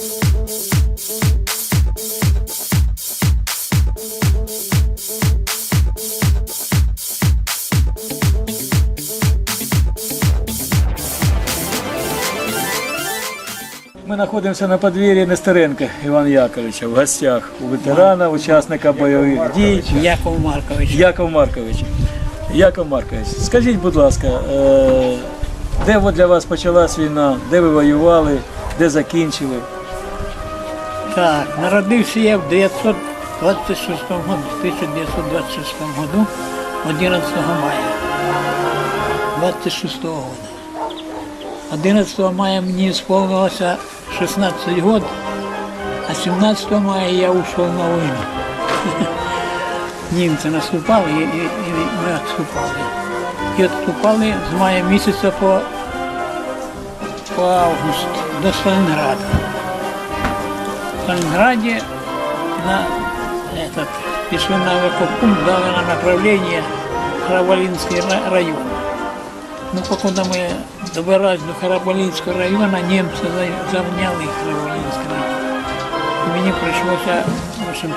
Ми знаходимося на подвір'ї Нестеренка Івана Яковича в гостях у ветерана, учасника бойових дій Яков Маркович. Яков Маркович. Яков Маркович, скажіть, будь ласка, е, де для вас почалась війна, де ви воювали, де закінчили? Так, народився я в 926 году, 1926 году, 11 мая. 26 года. 11 мая мені сповнилося 16 років, а 17 мая я ушел на війну. Німці наступали і, і, і ми відступали. І відступали з мая місяця по, по август до Сталінграда. В Сталинграде на этот, пішли на авиакомпункт, дали на направление Харабалинский ра- район. Ну, покуда мы добирались до Харабалинского района, немцы за- завняли Харабалинский район. Мені прийшлося, в общем,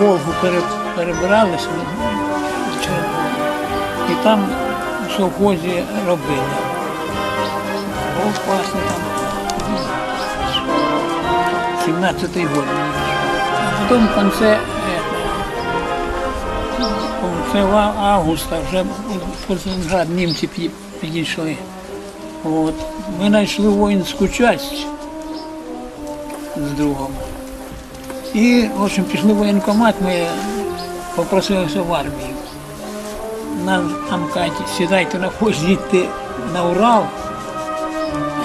Волгу пере, перебиралися, ну, через Волгу. і там в совхозі робили. Був класний там. ну, 17-й год. Потом в конце, в конце августа вже в Калининград німці підійшли. От. Ми знайшли воїнську часть з другом. І, в общем, пішли в воєнкомат, ми попросилися в армію. Нам там кажуть, сідайте на поїзд, їдьте на Урал,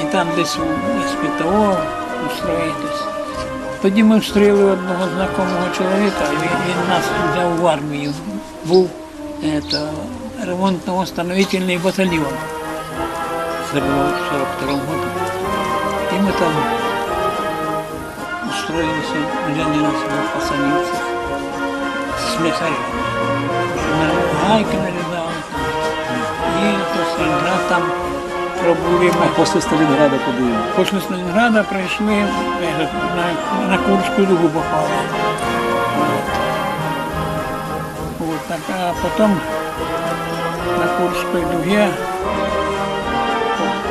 і там десь у СПТО устроїтесь. Тоді ми встріли одного знайомого чоловіка, він, він нас взяв в армію. Був это, ремонтно-восстановительний батальйон. Це було в 42 году. І ми там устроились, взяли нас в пацанівцях з слесарем. Гайки нарізали. І то Сталінград там пробули ми. Після Сталінграда куди? После Сталинграда прийшли е, на, на Курську дугу попали. От. Так, а потім на Курській дугі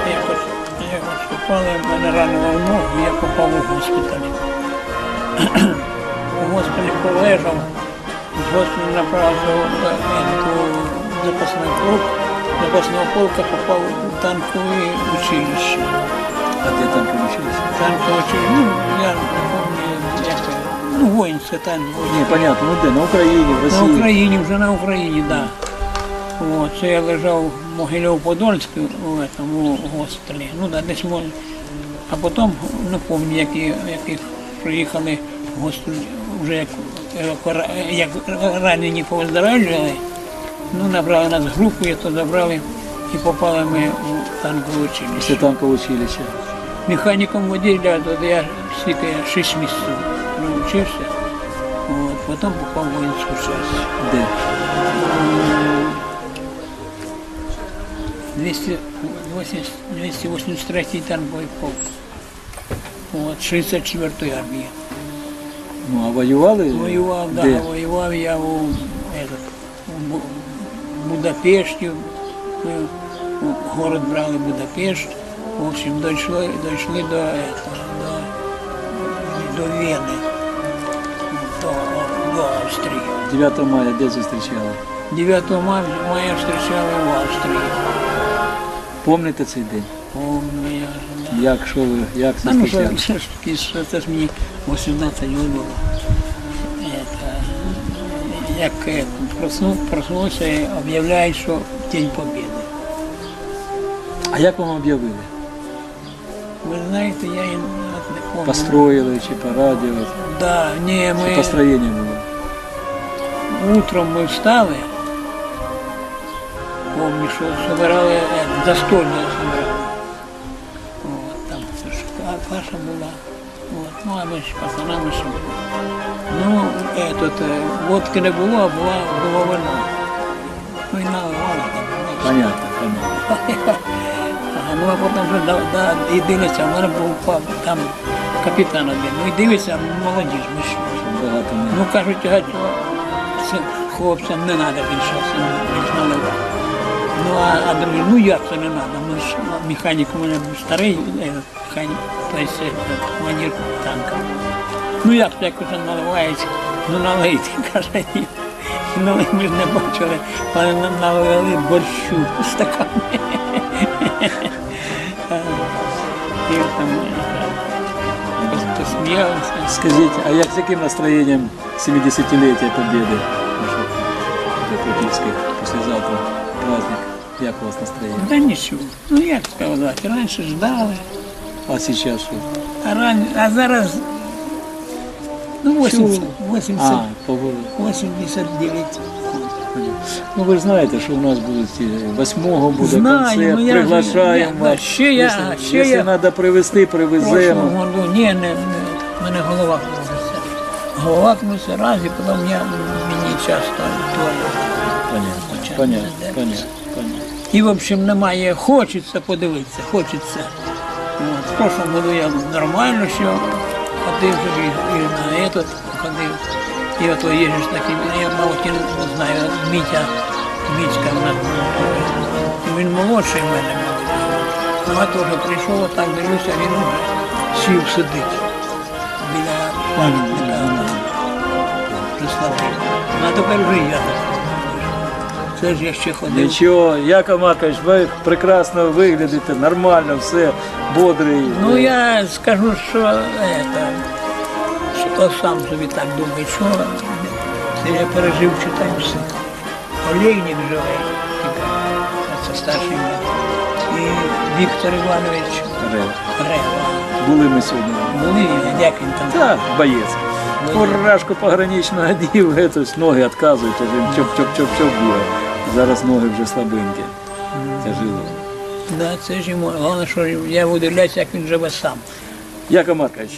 якось, якось попали, мене ранило ногу, я попав у госпіталь. у госпіталі полежав, з госпіталю направив е, запасний полк, з запасного полка попав у танкове училище. А де там получилось? Танкове училище, ну, я не пам'ятаю, як ну, воїнське танкове. Ні, понятно, ну де? На Україні, в На Україні, вже на Україні, так. Да. От, це я лежав в Могилів-Подольську у этому госпіталі. Ну, да, десь може. А потім, не пам'ятаю, які, які приїхали в госпіталь, вже як, як ранені повиздоравлювали, ну, набрали нас групу, і то забрали і попали ми у танкове училище. Після танкового училища. Механіком водія, то я стільки 6 місяців навчився, от, потім попав в воїнську частину. Де? 280 283 танковий полк. От, 64-ї армії. Ну, а воювали? Воював, да, воював я у, этот, Будапешті, ми город брали Будапешт. В общем, дійшли, дійшли до, этого, до, до Вени, до, до Австрії. 9 мая де зустрічали? 9 мая, мая встречали в Австрії. Пам'ятаєте цей день? Помню я. Як, що ви, як Та ну, зустрічали? це ж це ж мені 18 років було. Як е, просну, проснувся і об'являють, що День Побєди. А як вам об'явили? Ви знаєте, я і не пам'ятаю. Построїли чи по радіо? Да, ні, Чи построєння було? утром ми встали, помню, що собирали, е, застольне собирали. От, там це ж каша була. От, ну, а ми ж пацанами ще були. Ну, этот, е, водки не було, а була, було вино. Ну і наливали там. ну, Понятно, понятно. Ага, ну а потім вже да, да, і дивляться, в мене був пап, там капітан один. Ну і дивиться, молодіж, ми що. Багато не. Ну кажуть, геть, це хлопцям не треба більше, це більш наливати. Ну а, а другий, ну як це не треба? Ми ж механік у мене був старий, е, механік, той це, е, командир танка. Ну як це якось наливається? Ну налийте, каже, ні. Ну ми ж не бачили, але нам налили борщу у стакани. І там е, посміялися. Скажіть, а як з яким настроєнням 70-ліття Побєди наших Петриківських післязавтра праздник? Як у вас настроєння? Да нічого. Ну як сказати, раніше ждали, А зараз що? а, ран... а зараз ну 80, 80, А, 89. Ну ви ж знаєте, що у нас будуть ці 8-го буде Знаю, концерт, ну, я приглашаємо. я- да, ще я- Якщо- ще якщо я- треба привезти, привеземо. Году, ні, не, не, в мене голова кружиться. Голова кружиться раз, і потім я, мені часто туалет. Понятно, понятно, понятно, понятно. І, в общем, немає, хочеться подивитися, хочеться. От, в прошлом году я нормально ще ходив і, і на этот ходив. І ото є такий, ну, я мабуть, не знаю, Мітя, Мітька, він молодший в мене, мабуть. Ну, а теж прийшов, отак дивлюся, він сів сидить біля пам'ятника. Ну, а тепер вже я так. Це ж я ще ходив. Нічого, Яков Маркович, ви прекрасно виглядите, нормально, все, бодрий. Ну я скажу, що это, що сам собі так думаю, що це я пережив читаю все. Олейник живий, це старший брат. І Віктор Іванович Рев. Були ми сьогодні. Були, як він там. Так, боєць. Фуражку погранично одів, ноги відказують, він чоп-чоп-чоп-чоп бігає. Зараз ноги вже слабенькі. Тяжело. Да, це ж йому. Головне, що я удивляюся, як він живе сам. Яков Маркович,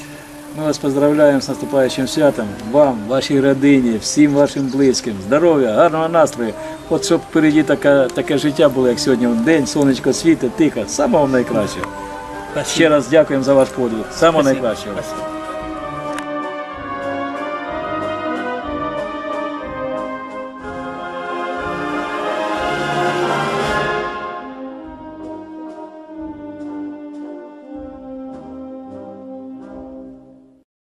ми вас поздравляємо з наступаючим святом. Вам, вашій родині, всім вашим близьким. Здоров'я, гарного настрою. От щоб впереді таке, таке життя було, як сьогодні. День, сонечко світить, тихо. Самого найкращого. Спасибо. Ще раз дякуємо за ваш подвиг. Самого найкращого. Спасибо.